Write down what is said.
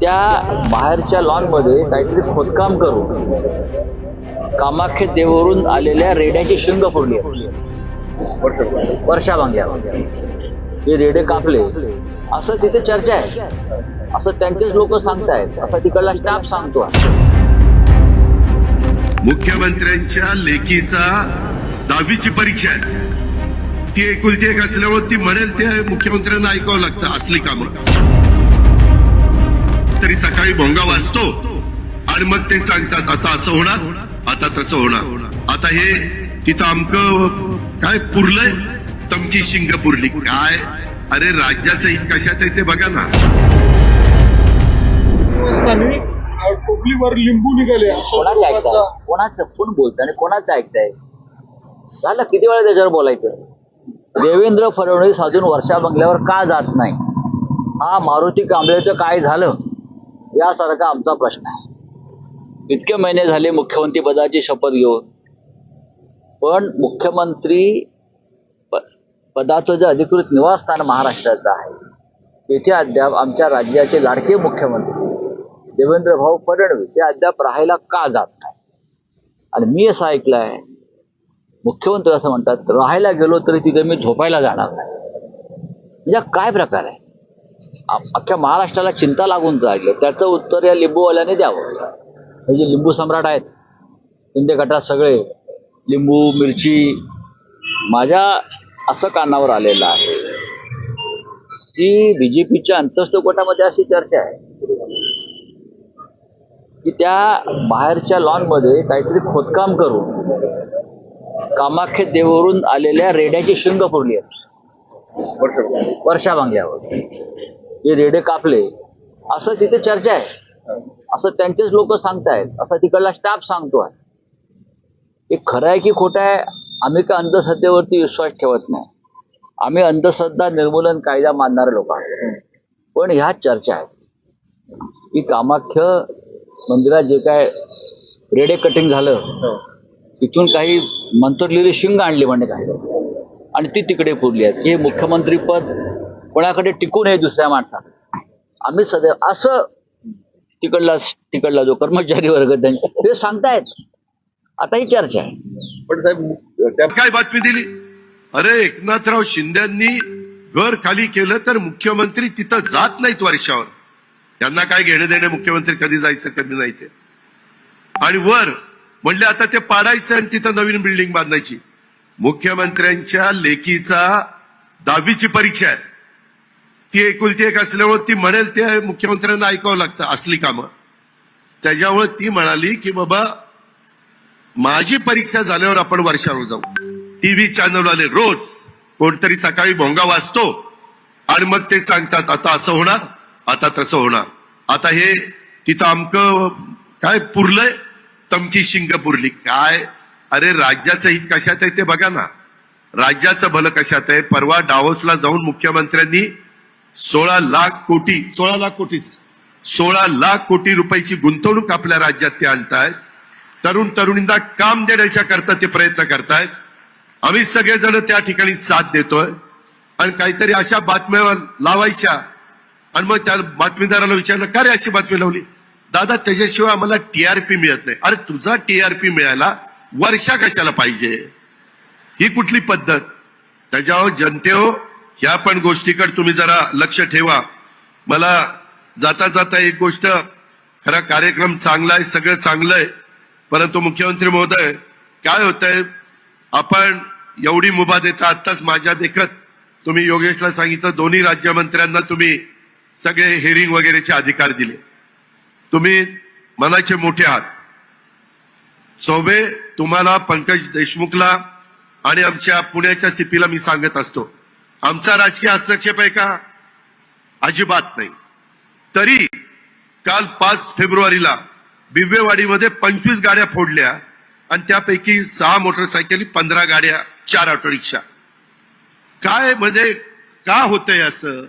त्या बाहेरच्या लॉनमध्ये काहीतरी खोदकाम करून कामाख्या देवरून आलेल्या रेड्याची शिंग फोडली. वर्षा बांगल्यावर हे रेडे कापले. असं तिथे चर्चा आहे. असं त्यांचेच लोक सांगतायत. असं तिकडला स्टाफ सांगतो. मुख्यमंत्र्यांच्या लेखीचा दहावीची परीक्षा आहे. ती एकुलती एक असल्यामुळे ती म्हणेल ते मुख्यमंत्र्यांना ऐकावं लागतं असली कामं. तरी सकाळी भोंगा वाजतो. आणि मग ते सांगतात आता असं होणार? आता तसं होणार. आता हे तिथं अमक काय पुरलंय? तमची शिंग पुरली. काय? अरे राज्याचं हित कशात आहे ते बघा ना. आणि टोपलीवर लिंबू निघाले? कोणाचं ऐकताय? कोणाचं? कोण बोलतंय आणि कोणाचं ऐकताय? झालं किती वेळा त्याच्यावर बोलायचं? देवेंद्र फडणवीस अजून वर्षा बंगल्यावर का जात नाही? हा मारुती कांबळेचं काय झालं? यासारखा आमचा प्रश्न आहे. इतके महिने झाले मुख्यमंत्री पदाची शपथ घेऊन. पण मुख्यमंत्री प- पदाचं जे अधिकृत निवासस्थान महाराष्ट्राचं आहे तेथे अद्याप आमच्या राज्याचे लाडके मुख्यमंत्री देवेंद्र भाऊ फडणवीस ते अद्याप राहायला का जात नाही आणि मी असं ऐकलंय मुख्यमंत्री असं म्हणतात राहायला गेलो तरी तिथे मी झोपायला जाणार नाही. म्हणजे काय प्रकार आहे? अख्ख्या महाराष्ट्राला चिंता लागून राहिलं त्याचं उत्तर या लिंबूवाल्याने द्यावं. हे जे लिंबू सम्राट आहेत शिंदे गटात सगळे लिंबू मिरची माझ्या असं कानावर आलेलं आहे. की बी जे पीच्या अंतस्थ अशी चर्चा आहे. की त्या बाहेरच्या लॉनमध्ये काहीतरी खोदकाम करून कामाख्य देववरून आलेल्या रेड्याची शिंग फोडली आहे. वर्षा बांगल्यावर हे रेडे कापले असं तिथे चर्चा आहे. असं त्यांचेच लोक सांगतायत. असं तिकडला स्टाफ सांगतो आहे हे खरं आहे की खोटं आहे? आम्ही का अंधश्रद्धेवरती विश्वास ठेवत नाही. आम्ही अंधश्रद्धा निर्मूलन कायदा मानणारे लोक आहोत. पण ह्या चर्चा आहेत. की कामाख्य मंदिरात जे काय रेडे कटिंग झालं तिथून काही मंतरलेली शिंग आणली म्हणजे काय? आणि ती तिकडे पुरली आहेत. हे मुख्यमंत्री पद कोणाकडे टिकू नये दुसऱ्या माणसाला आम्ही सदैव असं तिकडला तिकडला जो कर्मचारी वर्ग त्यांचे ते सांगतायत. आता ही चर्चा आहे. पण साहेब काय बातमी दिली? अरे एकनाथराव शिंद्यांनी घर खाली केलं तर मुख्यमंत्री तिथं जात नाहीत वर्षावर. त्यांना काय घेणं देणे मुख्यमंत्री कधी जायचं कधी नाही ते. आणि वर म्हणले आता ते पाडायचं आणि तिथं नवीन बिल्डिंग बांधायची. मुख्यमंत्र्यांच्या लेखीचा दहावीची परीक्षा आहे. ती एकुलती एक असल्यामुळे ती म्हणेल ते मुख्यमंत्र्यांना ऐकावं लागतं असली कामं. त्याच्यामुळे ती म्हणाली की बाबा माझी परीक्षा झाल्यावर आपण वर्षावर जाऊ. टीव्ही चॅनलवाले रोज कोणतरी सकाळी भोंगा वाजतो आणि मग ते सांगतात आता असं होणार आता तसं होणार. आता हे तिथं अमक काय पुरलंय? तमची शिंग पुरली. काय? अरे राज्याचं हित कशात आहे ते बघा ना. राज्याचं भलं कशात आहे? परवा डावोसला जाऊन मुख्यमंत्र्यांनी सोळा लाख कोटी सोळा लाख कोटीच. सोळा लाख कोटी रुपयाची गुंतवणूक आपल्या राज्यात ते आणतायत. तरुण तरुणींना काम देण्याच्या करता ते प्रयत्न करतायत. आम्ही सगळेजण त्या ठिकाणी साथ देतोय. आणि काहीतरी अशा बातम्या लावायच्या. आणि मग त्या बातमीदाराला विचारलं का रे अशी बातमी लावली? दादा त्याच्याशिवाय आम्हाला टीआरपी मिळत नाही. अरे तुझा टीआरपी मिळायला वर्षा कशाला पाहिजे? ही कुठली पद्धत? त्याच्यावर जनते हो ह्या पण गोष्टीकडे तुम्ही जरा लक्ष ठेवा. मला जाता जाता एक गोष्ट खरा कार्यक्रम चांगला आहे सगळं चांगलं आहे. परंतु मुख्यमंत्री महोदय काय होतंय? आपण एवढी मुभा देता आत्ताच माझ्या देखत तुम्ही योगेशला सांगितलं दोन्ही राज्यमंत्र्यांना तुम्ही सगळे हेरिंग वगैरेचे अधिकार दिले. तुम्ही मनाचे मोठे आहात. चौबे तुम्हाला पंकज देशमुखला आणि आमच्या पुण्याच्या सीपीला मी सांगत असतो. आमचा राजकीय हस्तक्षेप आहे का? अजिबात नाही. तरी काल पाच फेब्रुवारीला बिव्यवाडीमध्ये पंचवीस गाड्या फोडल्या आणि त्यापैकी सहा मोटरसायकली पंधरा गाड्या चार ऑटो रिक्षा काय म्हणजे का होतंय असं?